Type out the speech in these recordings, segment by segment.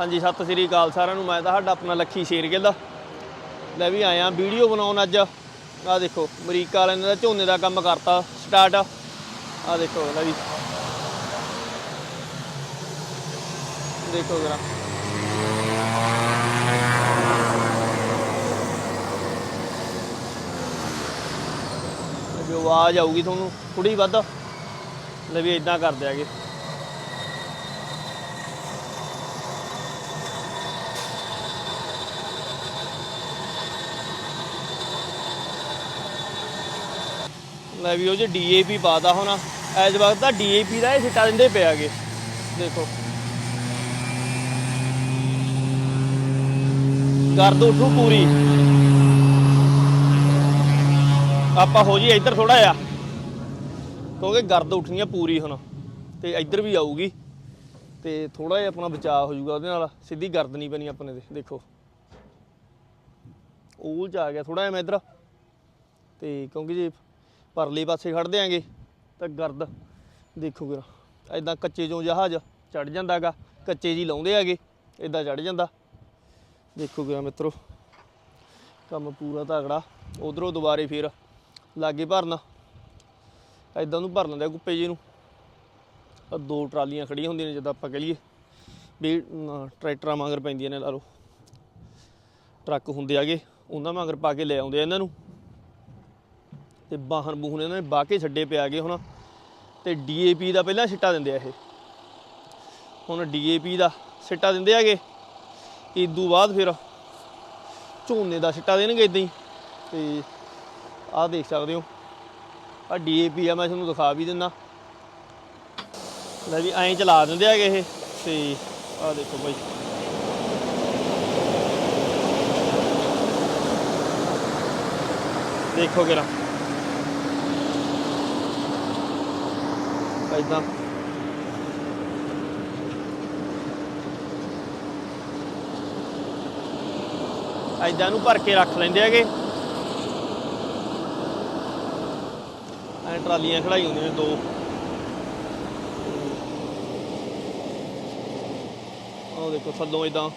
ਹਾਂਜੀ, ਸਤਿ ਸ੍ਰੀ ਅਕਾਲ ਸਾਰਿਆਂ ਨੂੰ। ਮੈਂ ਤੁਹਾਡਾ ਆਪਣਾ ਲੱਖੀ ਸ਼ੇਰਗਿੱਲ ਲੈ ਵੀ ਆਇਆ, ਵੀਡੀਓ ਬਣਾਉਣ ਅੱਜ। ਆਹ ਦੇਖੋ, ਅਮਰੀਕਾ ਵਾਲਿਆਂ ਨੇ ਤਾਂ ਝੋਨੇ ਦਾ ਕੰਮ ਕਰਤਾ ਸਟਾਰਟ ਆਹ ਦੇਖੋ, ਲੈ ਵੀ। ਦੇਖੋ ਜਰਾ। ਜੋ ਆਵਾਜ਼ ਆਊਗੀ ਤੁਹਾਨੂੰ ਥੋੜੀ ਵੱਧ। ਲੈ ਵੀ ਇਦਾਂ ਕਰਦੇ ਆਗੇ। ਲੈ ਵੀ ਉਹ ਜੇ ਡੀਏਪੀ ਪਾਦਾ ਹੁਣ ਐਸ ਵਕਤ ਤਾਂ ਡੀਏਪੀ ਦਾ ਇਹ ਸਿੱਟਾ ਦਿੰਦੇ ਪਿਆਗੇ ਦੇਖੋ। ਗਰਦ ਉੱਠੂ ਪੂਰੀ। ਆਪਾਂ ਹੋ ਜੀ ਇੱਧਰ ਥੋੜਾ ਆ ਕਿਉਂਕਿ ਗਰਦ ਉੱਠਣੀ ਆ ਪੂਰੀ ਹੁਣ, ਤੇ ਇੱਧਰ ਵੀ ਆਊਗੀ। ਤੇ ਥੋੜਾ ਜਿਹਾ ਆਪਣਾ ਬਚਾਅ ਹੋ ਜਾਊਗਾ ਉਹਦੇ ਨਾਲ, ਸਿੱਧੀ ਗਰਦ ਨਹੀਂ ਪੈਣੀ ਆਪਣੇ ਤੇ, ਦੇਖੋ। ਉਹ ਚ ਆ ਗਿਆ ਥੋੜਾ ਜਿਹਾ ਮੈਂ ਇੱਧਰ। ਤੇ ਕਿਉਂਕਿ ਜੇ ਪਰਲੇ ਪਾਸੇ ਖੜ ਦਿਆਂਗੇ ਤਾਂ ਗਰਦ ਦੇਖੋਗੇ ਐਦਾਂ ਕੱਚੇ ਚੋਂ ਜਹਾਜ਼ ਚੜ ਜਾਂਦਾਗਾ, ਕੱਚੇ ਜੀ ਲਾਉਂਦੇ ਹੈਗੇ ਇਦਾਂ ਚੜ ਜਾਂਦਾ। ਦੇਖੋ ਦੇਖੋਗੇ ਮਿੱਤਰੋ, ਕੰਮ ਪੂਰਾ ਤਗੜਾ ਉਧਰੋਂ ਦੁਬਾਰੇ ਫੇਰ ਲਾਗੇ ਭਰਨਾ। ਐਦਾਂ ਨੂੰ ਭਰ ਲੈਂਦੇ ਆ ਕੁੱਪੇ ਜੀ ਨੂੰ। ਆਹ ਦੋ ਟਰਾਲੀਆਂ ਖੜੀਆਂ ਹੁੰਦੀਆਂ ਨੇ, ਜਿੱਦਾਂ ਆਪਾਂ ਕਹ ਲਈਏ ਵੀ ਟਰੈਕਟਰਾਂ ਵਾਂਗਰ ਪੈਂਦੀਆਂ ਨੇ ਲਾ ਲਓ ਟਰੱਕ ਹੁੰਦੇ ਆਗੇ, ਉਹਨਾਂ ਵਾਂਗਰ ਪਾ ਕੇ ਲੈ ਆਉਂਦੇ ਆ ਇਹਨਾਂ ਨੂੰ। ਤੇ ਬਾਹਨ ਬੂਹਨ ਇਹਨਾਂ ਨੇ ਬਾਹ ਕੇ ਛੱਡੇ ਪਿਆ ਗਏ ਹੁਣ। ਤੇ ਡੀਏਪੀ ਦਾ ਪਹਿਲਾਂ ਛਿੱਟਾ ਦਿੰਦੇ ਆ ਇਹ। ਹੁਣ ਡੀਏਪੀ ਦਾ ਛਿੱਟਾ ਦਿੰਦੇ ਆਗੇ ਇਦੋਂ ਬਾਅਦ ਫਿਰ ਝੋਨੇ ਦਾ ਛਿੱਟਾ ਦੇਣਗੇ ਇਦਾਂ ਹੀ। ਤੇ ਆਹ ਦੇਖ ਸਕਦੇ ਹੋ। ਆ ਡੀਏਪੀ ਆ, ਮੈਂ ਤੁਹਾਨੂੰ ਦਿਖਾ ਵੀ ਦਿੰਦਾ ਲੈ ਵੀ ਐਂ ਚਲਾ ਦਿੰਦੇ ਹੈਗੇ ਇਹ। ਤੇ ਆਹ ਦੇਖੋ ਬਾਈ। ਦੇਖੋ ਕਿਰਾ ਇਦਾਂ ਇਦਾਂ ਨੂੰ ਭਰ ਕੇ ਰੱਖ ਲੈਂਦੇ ਹੈਗੇ। ਐ ਟਰਾਲੀਆਂ ਖੜਾਈ ਹੁੰਦੀਆਂ ਨੇ ਦੋ। ਉਹ ਦੇਖੋ ਥੱਲੋਂ ਇਦਾਂ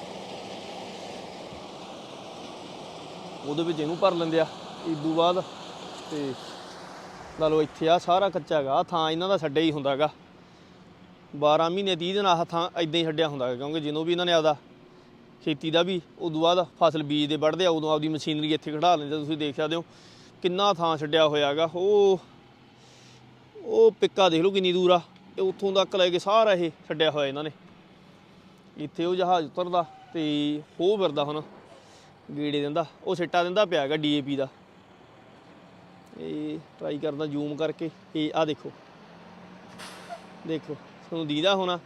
ਉਹਦੇ ਵਿੱਚ ਇਹਨੂੰ ਭਰ ਲੈਂਦੇ ਆ। ਇਦੋਂ ਬਾਅਦ ਤੇ ਲਾ ਲਓ ਇੱਥੇ ਆ ਸਾਰਾ ਕੱਚਾ ਹੈਗਾ, ਆਹ ਥਾਂ ਇਹਨਾਂ ਦਾ ਛੱਡਿਆ ਹੀ ਹੁੰਦਾਗਾ। 12 ਮਹੀਨੇ 30 ਦਿਨ ਆਹ ਥਾਂ ਇਦਾਂ ਹੀ ਛੱਡਿਆ ਹੁੰਦਾ ਗਾ ਕਿਉਂਕਿ ਜਦੋਂ ਵੀ ਇਹਨਾਂ ਨੇ ਆਪਦਾ ਖੇਤੀ ਦਾ ਵੀ, ਉਦੋਂ ਬਾਅਦ ਫਸਲ ਬੀਜ ਦੇ ਵੱਢਦੇ ਆ, ਉਦੋਂ ਆਪਦੀ ਮਸ਼ੀਨਰੀ ਇੱਥੇ ਖੜਾ ਲੈਂਦੇ ਤੁਸੀਂ ਦੇਖ ਸਕਦੇ ਹੋ ਕਿੰਨਾ ਥਾਂ ਛੱਡਿਆ ਹੋਇਆਗਾ ਉਹ ਉਹ ਪਿੱਕਾ ਦੇਖ ਲਓ ਕਿੰਨੀ ਦੂਰ ਆ, ਇਹ ਉੱਥੋਂ ਤੱਕ ਲੈ ਕੇ ਸਾਰਾ ਇਹ ਛੱਡਿਆ ਹੋਇਆ ਇਹਨਾਂ ਨੇ। ਇੱਥੇ ਉਹ ਜਹਾਜ਼ ਉਤਰਦਾ ਤੇ ਹੋ ਫਿਰਦਾ ਹੁਣ, ਗੇੜੇ ਦਿੰਦਾ, ਉਹ ਸਿੱਟਾ ਦਿੰਦਾ ਪਿਆ ਹੈਗਾ ਡੀਏਪੀ ਦਾ। ਇਹ ਟਰਾਈ ਕਰਦਾ ਜ਼ੂਮ ਕਰਕੇ। ਇਹ ਆ ਦੇਖੋ। ਦੇਖੋ, ਤੁਹਾਨੂੰ ਦੀਦਾ ਹੋਣਾ।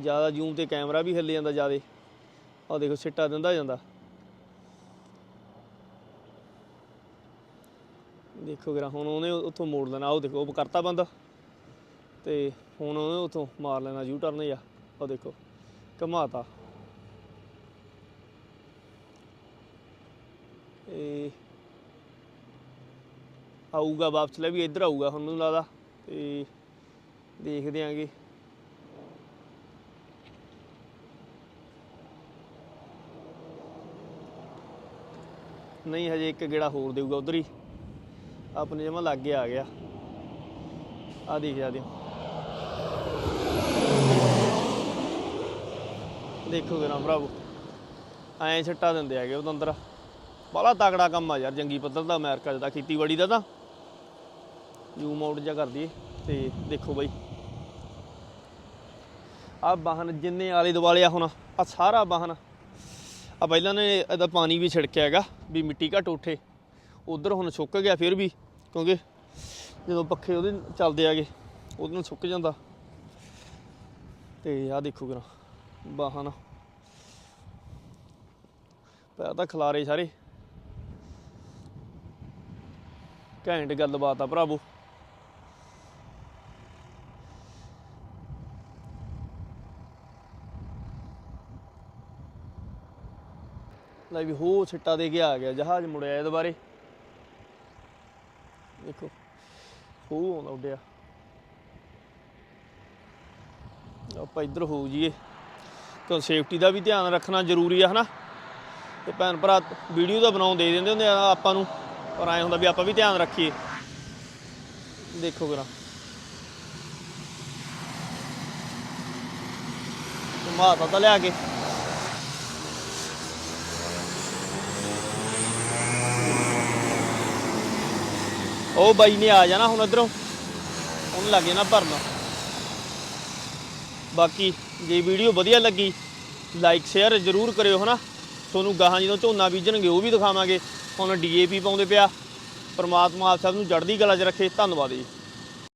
ਜ਼ਿਆਦਾ ਜ਼ੂਮ ਤੇ ਕੈਮਰਾ ਵੀ ਹਿੱਲ ਜਾਂਦਾ ਜਿਆਦੇ। ਆ ਦੇਖੋ, ਸਿੱਟਾ ਦਿੰਦਾ ਜਾਂਦਾ। ਦੇਖੋ ਜਰਾ, ਹੁਣ ਉਹਨੇ ਉੱਥੋਂ ਮੋੜ ਲੈਣਾ। ਉਹ ਦੇਖੋ, ਉਹ ਕਰਤਾ ਬੰਦ। ਤੇ ਹੁਣ ਉਹਨੇ ਉੱਥੋਂ ਮਾਰ ਲੈਣਾ ਯੂ ਟਰਨ ਆ ਉਹ ਦੇਖੋ, ਘਮਾਤਾ। ਇਹ ਆਊਗਾ ਵਾਪਸ ਲੈ ਵੀ ਇੱਧਰ ਆਊਗਾ ਹੁਣ ਮੈਨੂੰ ਲੱਗਦਾ ਤੇ ਦੇਖਦੇ ਆਂਗੇ। ਨਹੀਂ, ਹਜੇ ਇੱਕ ਗੇੜਾ ਹੋਰ ਦੇਊਗਾ ਉਧਰ ਹੀ। ਆਪਣੇ ਜਮਾ ਲੱਗ ਗਿਆ ਆ ਗਿਆ। ਆ ਦੇਖ ਜਾਂਦੇ ਹੋ। ਦੇਖੋ ਜਰਾ ਭਰਾਵੋ। ਐਂ ਛੱਟਾ ਦਿੰਦੇ ਹੈਗੇ ਉਹ ਅੰਦਰ। ਬੜਾ ਤਗੜਾ ਕੰਮ ਆ ਯਾਰ, ਜੰਗੀ ਪੱਧਰ ਦਾ ਅਮਰੀਕਾ ਦਾ, ਖੇਤੀਬਾੜੀ ਦਾ ਤਾਂ। ਜ਼ੂਮ ਆਊਟ ਜਾ ਕਰ ਦਈਏ ਤੇ ਦੇਖੋ ਬਾਈ। ਆ ਵਾਹਨ ਜਿੰਨੇ ਆਲੇ ਦੁਆਲੇ ਆ ਹੁਣ ਆ ਸਾਰਾ ਵਾਹਨ। ਆ ਪਹਿਲਾਂ ਨੇ ਇਹਦਾ ਪਾਣੀ ਵੀ ਛਿੜਕਿਆ ਹੈਗਾ, ਵੀ ਮਿੱਟੀ ਘਟ ਉੱਠੇ। ਉਧਰ ਹੁਣ ਸੁੱਕ ਗਿਆ ਫਿਰ ਵੀ, ਕਿਉਂਕਿ ਜਦੋਂ ਪੱਖੇ ਉਹਦੇ ਚੱਲਦੇ ਆਗੇ ਉਹਦੇ ਨਾਲ ਸੁੱਕ ਜਾਂਦਾ। ਤੇ ਆ ਦੇਖੋ ਗਰਾ ਵਾਹਨ ਪਿਆ ਤਾਂ ਖਲਾਰੇ ਸਾਰੇ। ਘੈਂਟ ਗੱਲਬਾਤ ਆ ਭਰਾਵੋ। ਲੈ ਵੀ ਹੋ ਛਿੱਟਾ ਦੇ ਕੇ ਆ ਗਿਆ ਜਹਾਜ਼ ਮੁੜਿਆ ਇਹਦੇ ਬਾਰੇ। ਦੇਖੋ ਹੋ ਆਉਂਦਾ ਉੱਡਿਆ। ਆਪਾਂ ਇੱਧਰ ਹੋ ਜਾਈਏ। ਕਿਉਂ ਸੇਫਟੀ ਦਾ ਵੀ ਧਿਆਨ ਰੱਖਣਾ ਜ਼ਰੂਰੀ ਆ, ਹਨਾ? ਤੇ ਭੈਣ ਭਰਾ, ਵੀਡੀਓ ਦਾ ਬਣਾਉਣ ਦੇ ਦਿੰਦੇ ਹੁੰਦੇ ਆ ਆਪਾਂ ਨੂੰ। ਔਰ ਐ ਹੁੰਦਾ ਵੀ ਆਪਾਂ ਵੀ ਧਿਆਨ ਰੱਖੀਏ। ਦੇਖੋ ਕਰਾ ਮਾਤਾ ਤਾਂ ਲਿਆ ਕੇ। ਉਹ ਬਾਈ ਨੇ ਆ ਜਾਣਾ ਹੁਣ ਇਧਰੋਂ। ਉਹਨੂੰ ਲੱਗ ਜਾਣਾ ਭਰਨਾ। ਬਾਕੀ ਜੇ ਵੀਡੀਓ ਵਧੀਆ ਲੱਗੀ ਲਾਈਕ ਸ਼ੇਅਰ ਜ਼ਰੂਰ ਕਰਿਓ ਹਨਾ। ਤੁਹਾਨੂੰ ਗਾਹਾਂ ਜਦੋਂ ਝੋਨਾ ਬੀਜਣਗੇ, ਉਹ ਵੀ ਦਿਖਾਵਾਂਗੇ। ਹੁਣ ਡੀਏਪੀ ਪਾਉਂਦੇ ਪਿਆ, ਪਰਮਾਤਮਾ ਆਪ ਸਭ ਨੂੰ ਜੜਦੀ ਕਲਾ 'ਚ ਰੱਖੇ। ਧੰਨਵਾਦ ਜੀ।